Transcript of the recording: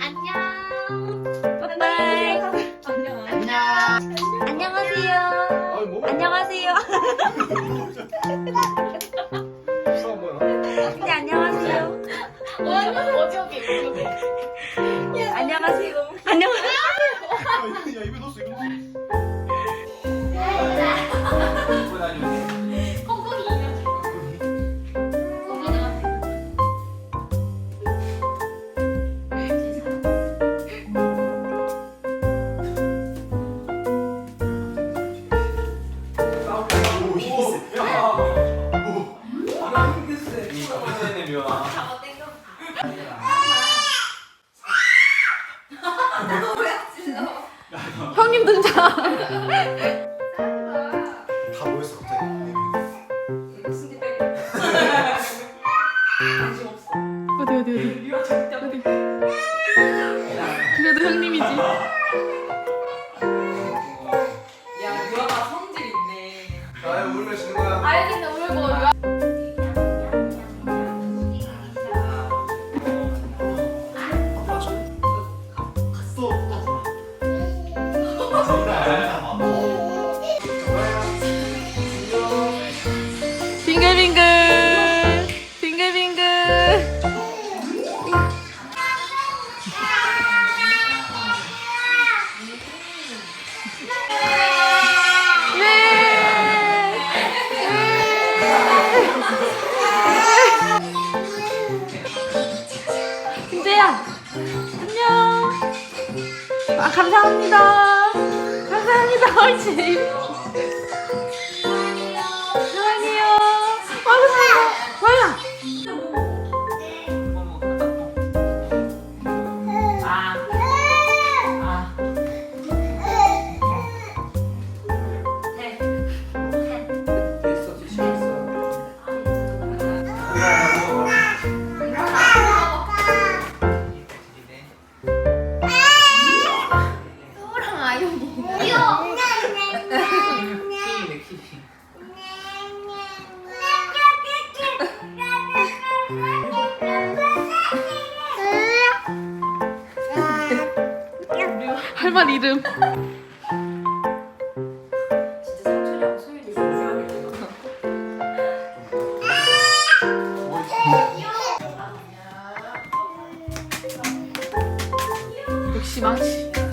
안녕. 빠빠이. 안녕. 안녕하세요. 뭐? 안녕하세요. 안녕하세요. 어디 어디. 안녕하세요. 안녕하세요. 야 입에 넣었어 입에 넣었어. 형님 등장. 다 모였어 갑자기. 어디 어디 어디. 어디. 그래도 형님이지. 김재야 안녕. 아 감사합니다. 감사합니다 옳지 할말 이름. 역시 망치